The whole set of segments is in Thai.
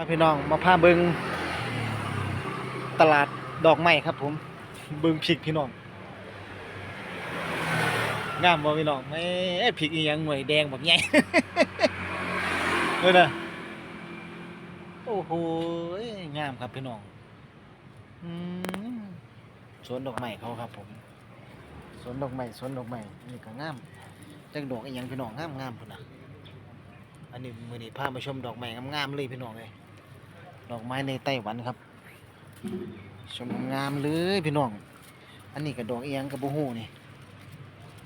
มาพี่น้องมาพาเบิงตลาดดอกไม้ครับผม เบิงพริกพี่น้องงามบ่พี่น้องแหม่พริกอีหยังหน่วยแดงแบบใหญ่เออนะโอ้โหงามครับพี่น้องอสวนดอกไม้เขาครับผมสวนดอกไม้สวนดอกไม้นี่ก็งามจักดอกอีหยังพี่น้องงามงามพุ่นน่ะอันนี้มือนี้พามาชมดอกไม้งามๆเลยพี่น้องเลย ดอกไม้ในไต้หวันครับชมงามเลยพี่น้อง อันนี้ก็ดอกเอียงกับบูฮูนี่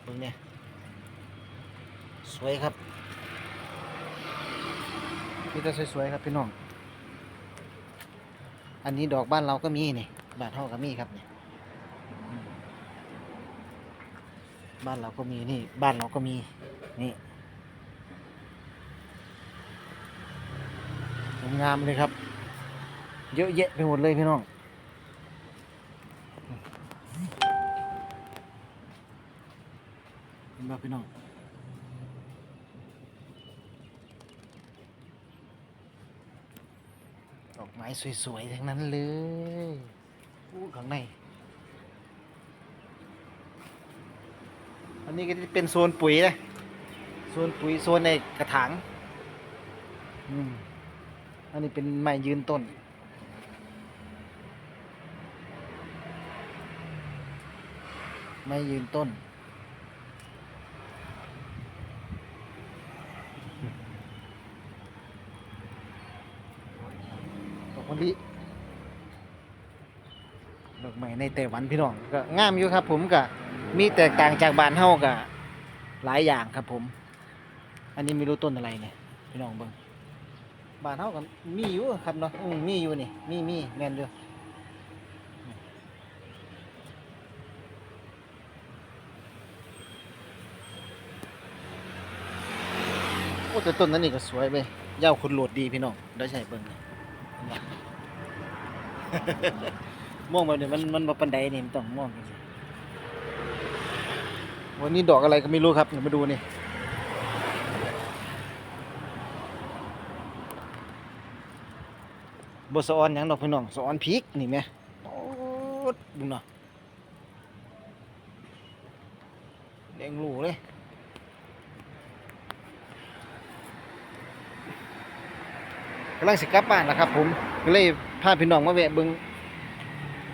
เบิ่งเนี่ยสวยครับนี่ก็สวยๆครับพี่น้อง อันนี้ดอกบ้านเราก็มีนี่บานเฮาก็มีครับนี่บ้านเราก็มีนี่ บ้านเราก็มีนี่งามเลยครับ เยอะแยะไปหมดเลยพี่น้องเห็นบ่พี่น้องดอกไม้สวยๆทั้งนั้นเลยอู้ข้างใน อันนี้ก็จะเป็นโซนปุ๋ยนะโซนปุ๋ยโซนในกระถาง อืม อันนี้เป็นไม้ยืนต้น ไม้ยืนต้น ดอกมะลิดอกไม้ในไต้หวันพี่น้องก็งามอยู่ครับ ผมก็มีแตกต่างจากบ้านเฮาก็หลายอย่างครับผม อันนี้ไม่รู้ต้นอะไรเนี่ยพี่น้องเบิ่งบ้านเฮาก็มีอยู่ครับเนาะอืมมีอยู่นี่ มีมีแม่นอยู่ อ้แต่ต้นนั้นนี่ก็สวยเว้ยาวขุดโหลดดีพี่น้องได้ใช้เบิ่งนี่เห็นบ่ม่วงแบบนี้มันมันบ่ปานใดนี่มันต้องม่วงจริงๆวันนี้ดอกอะไรก็ไม่รู้ครับเดี๋ยวมาดูนี่บสะออนหยังดอกพี่น้องสะออนพริกนี่แหม่โอ้ดบุญเนาะแดงหลูเลย กำลังสิกลับบ้านแล้วครับ ผมก็เลยพาพี่น้องมาแวะเบิ่ง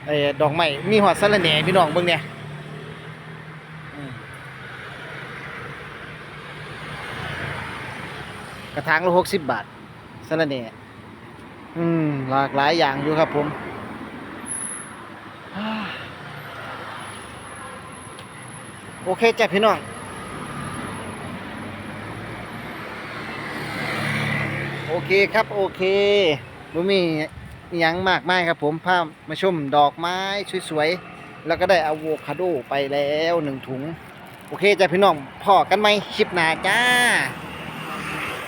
ไอ้ดอกไม้มีหอดสะระแหน่พี่น้องเบิ่งเนี่ยกระถางละหกสิบบาทสะระแหน่อืมหลากหลายอย่างอยู่ครับผมโอเคจ้ะพี่น้อง โอ เคครับโอเคบ่มีอิหยังมากมายครับผมพามาชมดอกไม้สวยๆ แล้วก็ได้อะโวคาโดไปแล้วหนึ่งถุง โอเคจ้ะพี่น้องพอกันไหมคลิปหน้าจ้า